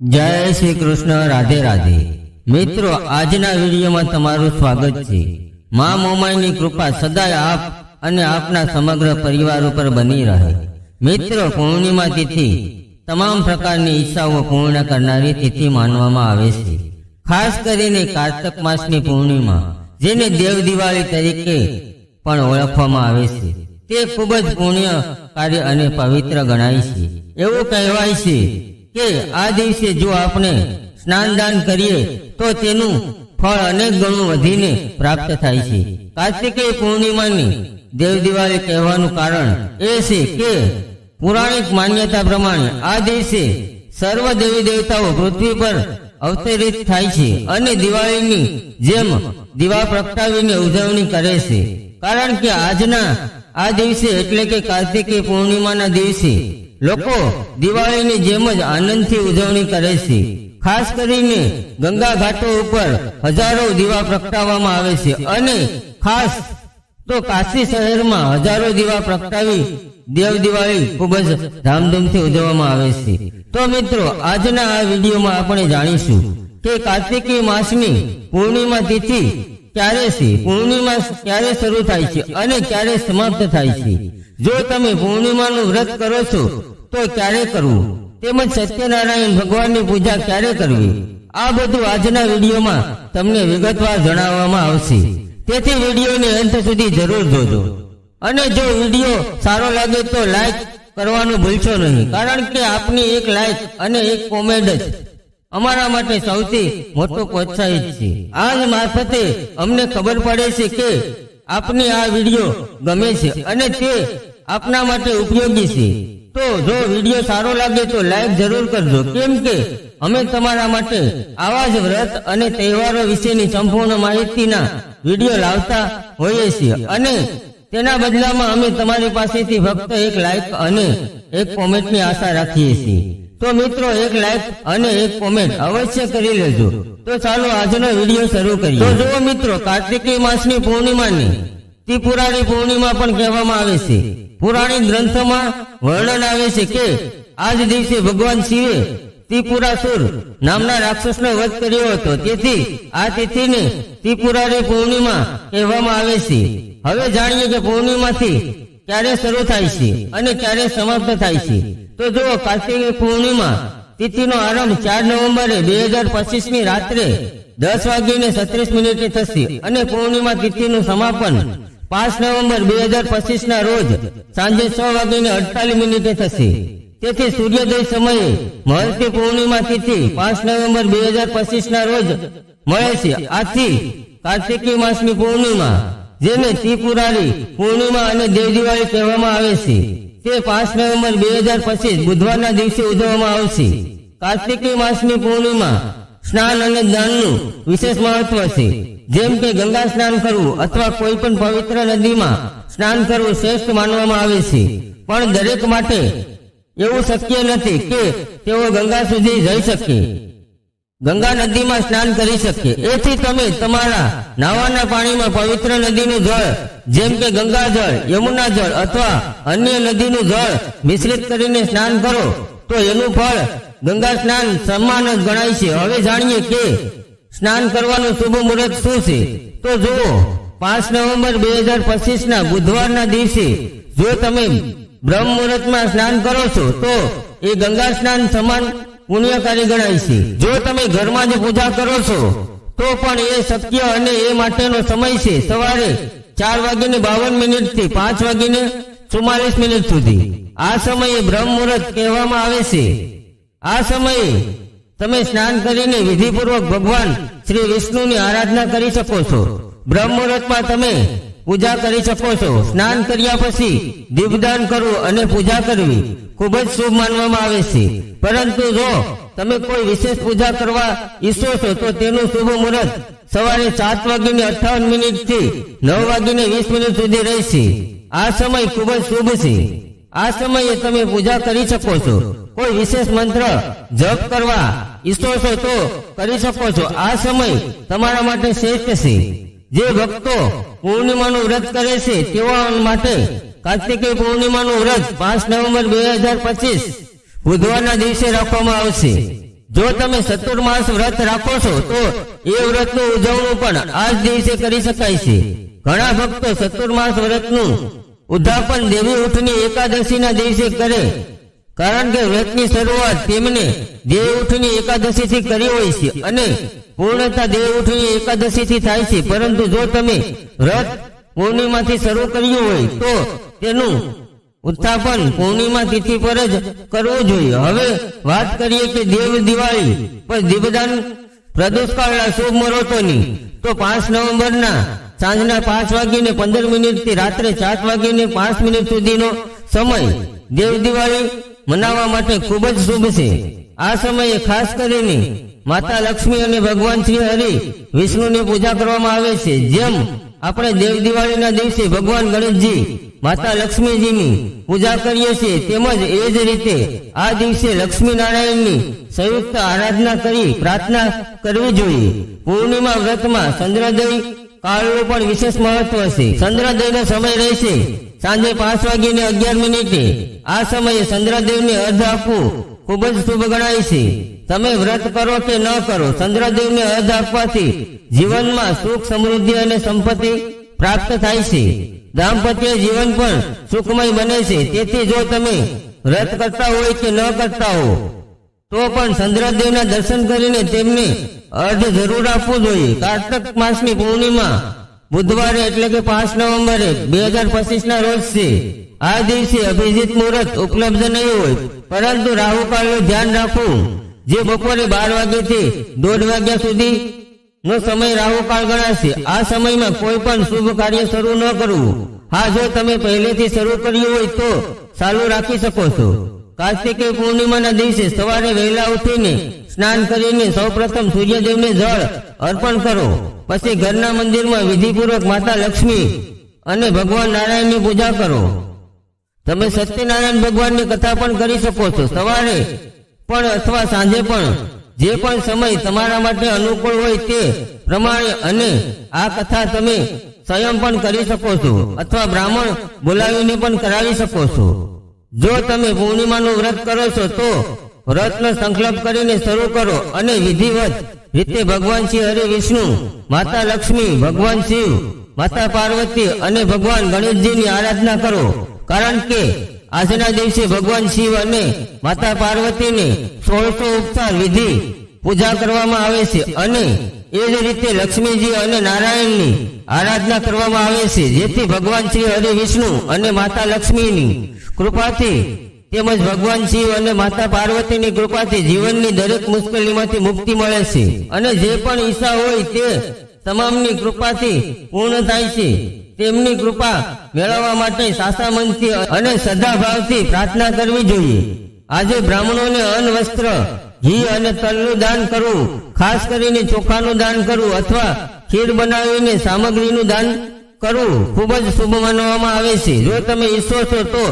જય શ્રી કૃષ્ણ, રાધે રાધે. મિત્રો, આજના વિડીયોમાં તમારું સ્વાગત છે. મા મોમાઈની કૃપા સદાય આપ અને આપના સમગ્ર પરિવાર ઉપર બની રહે. મિત્રો, પૂર્ણિમા તિથિ. તમામ પ્રકારની ઈચ્છાઓ પૂર્ણ કરનારી તિથિ માનવામાં આવે છે. ખાસ કરીને કાર્તક માસની પૂર્ણિમા, જેને દેવ દિવાળી તરીકે પણ ઓળખવામાં આવે છે. તે ખૂબ જ પુણ્ય, કાર્ય અને પવિત્ર ગણાય છે. એવું કહેવાય છે કે આ દિવસે જો આપણે સ્નાનદાન કરીએ, તો તેનું ફળ અનેક ગણું વધીને પ્રાપ્ત થાય છે. કાર્તિકેય પૂર્ણિમાની દેવ દિવાળી કહેવાનું કારણ એ છે કે પુરાણિક માન્યતા પ્રમાણે આ દિવસે સર્વ દેવી દેવતાઓ પૃથ્વી પર અવતરિત થાય છે અને દિવાળીની જેમ દીવા પ્રગટાવીને ઉજવણી કરે છે. કારણ કે આજના આ દિવસે એટલે કે કાર્તિકી પૂર્ણિમાના દિવસે લોકો દિવાળીની જેમ જ આનંદથી ઉજવણી કરે છે. ખાસ કરીને ગંગા ઘાટો ઉપર હજારો દીવા પ્રગટાવવામાં આવે છે અને ખાસ તો કાશી શહેરમાં હજારો દીવા પ્રગટાવી દેવ દિવાળી ખૂબ જ ધામધૂમથી ઉજવવામાં આવે છે. તો મિત્રો, આજના આ વિડીયોમાં આપણે જાણીશું કે કાર્તિકી માસની પૂર્ણિમા તિથિ ક્યારે છે? પૂર્ણિમા ક્યારે શરૂ થાય છે અને ક્યારે સમાપ્ત થાય છે? જો તમે પૂર્ણિમાનું વ્રત કરો છો, તો ક્યારે કરવું. તેમજ સત્યનારાયણ ભગવાનની પૂજા ક્યારે કરવી. આ બધું આજના વિડીયોમાં તમને વિગતવાર જણાવવામાં આવશે. તેથી વિડીયોને અંત સુધી જરૂર જોજો. અને જો વીડિયો સારો લાગે તો લાઈક કરવાનું ભૂલશો નહીં. કારણ કે આપની એક લાઈક અને એક કોમેન્ટ જ અમારા માટે સૌથી મોટો પ્રોત્સાહિત છે. આ જ મારફતે અમને ખબર પડે છે કે આપને આ વીડિયો ગમે છે અને તે આપના માટે ઉપયોગી છે. તો જો વીડિયો સારો લાગે તો લાઈક જરૂર કરજો. કેમ કે અમે તમારા માટે આવા જ વ્રત અને તહેવારો વિશેની સંપૂર્ણ માહિતીના વીડિયો લાવતા હોઈએ છીએ. અને તેના બદલામાં અમે તમારી પાસેથી ફક્ત એક લાઈક અને એક કોમેન્ટની આશા રાખીએ છીએ. તો મિત્રો, એક લાઈક અને એક કોમેન્ટ અવશ્ય કરી લેજો. તો ચાલો આજનો વીડિયો શરૂ કરીએ. તો જુઓ મિત્રો, કાર્તિકી માસની પૂર્ણિમાની, ત્રિપુરાની પૂર્ણિમા પણ કહેવામાં આવે છે. પુરાણિક ગ્રંથોમાં વર્ણન આવે છે કે, આજ દિવસે ભગવાન શિવે ત્રિપુરાસુર નામના રાક્ષસનો વધ કર્યો હતો. તેથી આ તિથિને ત્રિપુરાની પૂર્ણિમા કહેવામાં આવે છે. હવે જાણીએ કે પૂર્ણિમાથી ક્યારે શરૂ થાય છે અને ક્યારે સમાપ્ત થાય છે. તો જો કાર્તિકી પૂર્ણિમા, તિથિનો આરંભ ચાર નવેમ્બરે બે હજાર પચીસની રાત્રે દસ વાગીને છત્રીસ મિનિટે થશે અને પૂર્ણિમા તિથિનું સમાપન પાંચ નવેમ્બર બે હજાર પચીસ ના રોજ સાંજે છ વાગીને અડતાલીસ મિનિટે થશે. તેથી સૂર્યોદય સમયે મહર્ષિ પૂર્ણિમા તિથિ પાંચ નવેમ્બર બે હજાર પચીસ ના રોજ મળે છે. આથી કાર્તિકી માસની પૂર્ણિમા જેને ત્રિપુરારી, પૂર્ણિમા અને દેવ દિવાળી કહેવામાં આવે છે. તે પાંચ નવેમ્બર બે હજાર પચીસ બુધવારના દિવસે ઉજવવામાં આવશે. કાર્તિકી માસની પૂર્ણિમા સ્નાન અને દાનનું વિશેષ મહત્વ છે. જેમ કે ગંગા સ્નાન કરવું અથવા કોઈ પણ પવિત્ર નદીમાં સ્નાન કરવું શ્રેષ્ઠ માનવામાં આવે છે. પણ દરેક માટે એવું શક્ય નથી કે તેઓ ગંગા સુધી જઈ શકે. ગંગા નદીમાં સ્નાન કરી શકીએ. એથી તમે તમારા નાવાના પાણીમાં પવિત્ર નદીનું જળ, જેમ કે ગંગા જળ, યમુના જળ અથવા અન્ય નદીનું જળ મિશ્રિત કરીને સ્નાન કરો, તો એનું ફળ ગંગા સ્નાન સમાન જ ગણાય છે. હવે જાણીએ કે સ્નાન કરવાનું શુભ મુહૂર્ત શું છે? તો જુઓ, પાંચ નવેમ્બર બે હજાર પચીસ ના બુધવારના દિવસે જો તમે બ્રહ્મ મુહૂર્તમાં સ્નાન કરો છો, તો એ ગંગા સ્નાન સમાન પુણ્યકારી ગણાય છે. જો તમે ઘરમાં જ પૂજા કરો છો, તો પણ એ શક્ય અને એ માટેનો સમય છે સવારે ચાર વાગીને બાવન મિનિટથી પાંચ વાગીને ચુમ્માલીસ મિનિટ સુધી. આ સમયે બ્રહ્મ મુહૂર્ત કહેવામાં આવે છે. આ સમયે તમે સ્નાન કરીને વિધિપૂર્વક ભગવાન શ્રી વિષ્ણુની આરાધના કરી શકો છો. બ્રહ્મ મુહૂર્તમાં તમે પૂજા કરી શકો છો. સ્નાન કર્યા પછી દીપદાન કરવું અને પૂજા કરવી ખૂબ જ શુભ માનવામાં આવે છે. પરંતુ જો તમે કોઈ વિશેષ પૂજા કરવા ઈચ્છો છો, તો તેનું શુભ મુહૂર્ત સવારે સાત વાગીને અઠાવન મિનિટથી નવ વાગીને વીસ મિનિટ સુધી રહેશે આ સમય ખૂબ જ શુભ છે. આ સમયે તમે પૂજા કરી શકો છો. કોઈ વિશેષ મંત્ર જપ કરવા ઈચ્છો છો, તો કરી શકો છો. આ સમય તમારા માટે શ્રેષ્ઠ છે. જે ભક્તો પૂર્ણિમાનું વ્રત કરે છે તેવા માટે કાર્તિકી પૂર્ણિમાનું વ્રત પાંચ નવેમ્બર બે હજાર પચીસ બુધવારના દિવસે રાખવામાં આવશે. જો તમે ચતુર્માસ વ્રત રાખો છો, તો એ વ્રતનું ઉજવણું પણ આ જ દિવસે કરી શકાય છે. ઘણા ભક્તો ચતુર્માસ વ્રતનું ઉદ્ધાપન દેવી ઉઠની એકાદશીના દિવસે કરે કારણ કે વ્રતની શરૂઆત તેમને દેવ ઉઠની એકાદશીથી કરી હોય છે અને પૂર્ણતા દેવ ઉઠની એકાદશીથી થાય છે. પરંતુ જો તમે વ્રત પૂર્ણિમાથી શરૂ કર્યું હોય તો તેનું ઉત્થાપન પૂર્ણિમા તિથિ પર જ કરવું જોઈએ. હવે વાત કરીએ કે દેવ દિવાળી પર દીપદાન પ્રદોષકાળના શુભ મુહૂર્તોની. તો પાંચ નવેમ્બરના સાંજના પાંચ વાગીને પંદર મિનિટથી રાત્રે સાત વાગીને પાંચ મિનિટ સુધીનો સમય દેવ દિવાળી મનાવવા માટે ખૂબ જ શુભ છે. આ સમયે ખાસ કરીને માતા લક્ષ્મી અને ભગવાન શ્રી હરિ વિષ્ણુની પૂજા કરવામાં આવે છે. જેમ આપણે દેવ દિવાળીના દિવસે ભગવાન ગણેશજી માતા લક્ષ્મીજીની પૂજા કરીએ છીએ, તેમજ એ જ રીતે આ દિવસે લક્ષ્મી નારાયણની સંયુક્ત આરાધના કરી પ્રાર્થના કરવી જોઈએ. પૂર્ણિમા વ્રતમાં ચંદ્રોદય કાળનું પણ વિશેષ મહત્વ છે. ચંદ્રોદયનો સમય રહેશે સાંજે પાંચ વાગીને અગિયાર મિનિટે આ સમયે ચંદ્રદેવને અર્ધ આપવું ખૂબ જ શુભ ગણાય છે. તમે વ્રત કરો કે ન કરો, ચંદ્રદેવને અર્ધ આપવાથી જીવનમાં સુખ, સમૃદ્ધિ અને સંપત્તિ પ્રાપ્ત થાય છે. દાંપત્ય જીવન પણ સુખમય બને છે. તેથી જો તમે વ્રત કરતા હોય કે ન કરતા હો, તો પણ ચંદ્રદેવના દર્શન કરીને તેમને અર્ધ જરૂર આપવું જોઈએ. કાર્તક માસની પૂર્ણિમા બુધવારે એટલે કે પાંચ નવેમ્બરે બે હજાર પચીસ ના રોજ છે આ દિવસે અભિજીત મુહૂર્ત ઉપલબ્ધ નહીં હોય, પરંતુ રાહુકાળનું ધ્યાન રાખવું, જે બપોરે બાર વાગ્યાથી દોઢ વાગ્યા સુધી નો સમય રાહુકાળ ગણાશે, આ સમયમાં કોઈ પણ શુભ કાર્ય શરૂ ન કરવું. હા, જો તમે પહેલેથી શરૂ કર્યું હોય તો ચાલુ રાખી શકો છો. કાર્તિકે પૂર્ણિમાના દિવસે સવારે વહેલા ઉઠીને સ્નાન કરીને સૌપ્રથમ સૂર્યદેવને જળ અર્પણ કરો. પછી ઘરના મંદિરમાં વિધિપૂર્વક માતા લક્ષ્મી અને ભગવાન નારાયણની પૂજા કરો. તમે સત્યનારાયણ ભગવાનની કથા પણ કરી શકો છો. સવારે પણ અથવા સાંજે પણ જે પણ સમય તમારા માટે અનુકૂળ હોય તે પ્રમાણે અને આ કથા તમે સ્વયં પણ કરી શકો છો અથવા બ્રાહ્મણ બોલાવીને પણ કરાવી શકો છો. જો તમે પૂર્ણિમાનું વ્રત કરો છો તો વ્રતનો સંકલ્પ કરીને શરૂ કરો અને વિધિવત રીતે ભગવાન શ્રી હરે વિષ્ણુ, માતા લક્ષ્મી, ભગવાન શિવ, માતા પાર્વતી અને ભગવાન ગણેશજીની આરાધના કરો. કારણ કે આજના દિવસે ભગવાન શિવ અને માતા પાર્વતીને સોળસો ઉપચાર વિધિ પૂજા કરવામાં આવે છે અને એ જ રીતે લક્ષ્મીજી અને નારાયણની આરાધના કરવામાં આવે છે. જેથી ભગવાન શ્રી હરિ વિષ્ણુ અને માતા લક્ષ્મીની કૃપાથી, તેમજ ભગવાન શિવ અને માતા પાર્વતીની કૃપાથી જીવનની દરેક મુશ્કેલીમાંથી મુક્તિ મળે છે. અને જે પણ ઈચ્છા હોય તે તમામની કૃપાથી પૂર્ણ થાય છે. તેમની કૃપા મેળવવા માટે સાસા મનથી અને સદાભાવથી પ્રાર્થના કરવી જોઈએ. આજે બ્રાહ્મણોને અન્ન, વસ્ત્ર, ઘી અને તલનું દાન કરવું, ખાસ કરીને ચોખાનું દાન કરવું અથવા ખીર બનાવીને સામગ્રીનું દાન કરવું ખૂબ જ શુભ માનવામાં આવે છે. જો તમે ઈચ્છો છો તો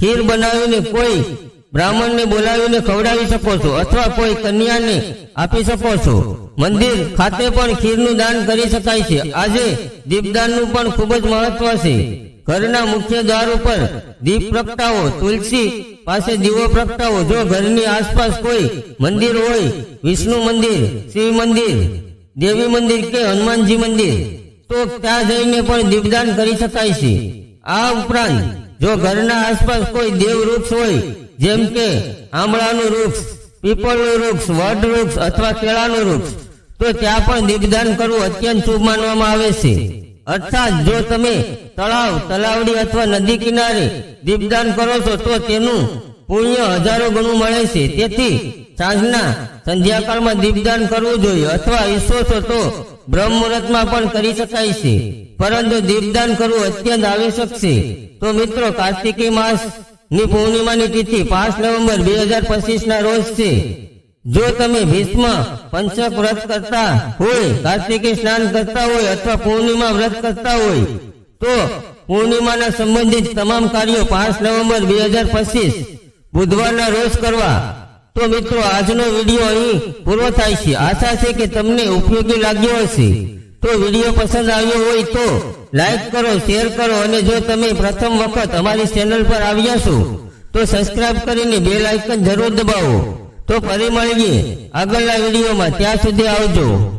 ખીર બનાવીને કોઈ બ્રાહ્મણને બોલાવીને ખવડાવી શકો છો અથવા કોઈ કન્યાને આપી શકો છો. મંદિર ખાતે પણ ખીરનું દાન કરી શકાય છે. આજે દીપદાનનું પણ ખૂબ જ મહત્વ છે. ઘરના મુખ્ય દ્વાર ઉપર દીપ પ્રગટાવો. તુલસી પાસે દીવો પ્રગટાવો. જો ઘરની આસપાસ કોઈ મંદિર હોય, વિષ્ણુ મંદિર, શિવ મંદિર, દેવી મંદિર કે હનુમાનજી મંદિર, તો ત્યાં જઈને પણ દીપદાન કરી શકાય છે. આ ઉપરાંત જો ઘરના આસપાસ કોઈ દેવ વૃક્ષ હોય, જેમ કે આંબળાનું વૃક્ષ પીપળનું વૃક્ષ વડ વૃક્ષ અથવા કેળાનું વૃક્ષ તો ત્યાં પણ દીપદાન કરવું અત્યંત શુભ માનવામાં આવે છે. અર્થાત જો તમે તળાવ, તલાવડી અથવા નદી કિનારે દીપદાન કરો છો, તો તેનું પુણ્ય હજારો ગણું મળે છે. તેથી સાંજના સંધ્યાકાળમાં દીપદાન કરવું જોઈએ અથવા ઈચ્છો છો તો બ્રહ્મ મુહૂર્તમાં પણ કરી શકાય છે. પરંતુ દીપદાન કરવું અત્યંત આવશ્યક છે. તો મિત્રો, કાર્તિકી માસની પૂર્ણિમાની તિથિ પાંચ નવેમ્બર બે હજાર પચીસ ના રોજ છે. જો તમે ભીષ્મ પંચક વ્રત કરતા હોય, કાર્તિકી સ્નાન કરતા હોય અથવા પૂર્ણિમા વ્રત કરતા હોય, તો પૂર્ણિમાના સંબંધિત તમામ કાર્યો પાંચ નવેમ્બર બે હજાર પચીસ બુધવારના રોજ કરવા. તો મિત્રો, આજનો વીડિયો અહીં પૂરો થાય છે. આશા છે કે તમને ઉપયોગી લાગ્યો હશે. તો વીડિયો પસંદ આવ્યો હોય તો લાઈક કરો, શેર કરો અને જો તમે પ્રથમ વખત અમારી ચેનલ પર આવ્યા છો, તો સબસ્ક્રાઇબ કરીને બે લાઇકન જરૂર દબાવો. તો ફરી મળીએ આગળના વિડીયોમાં. ત્યાં સુધી આવજો.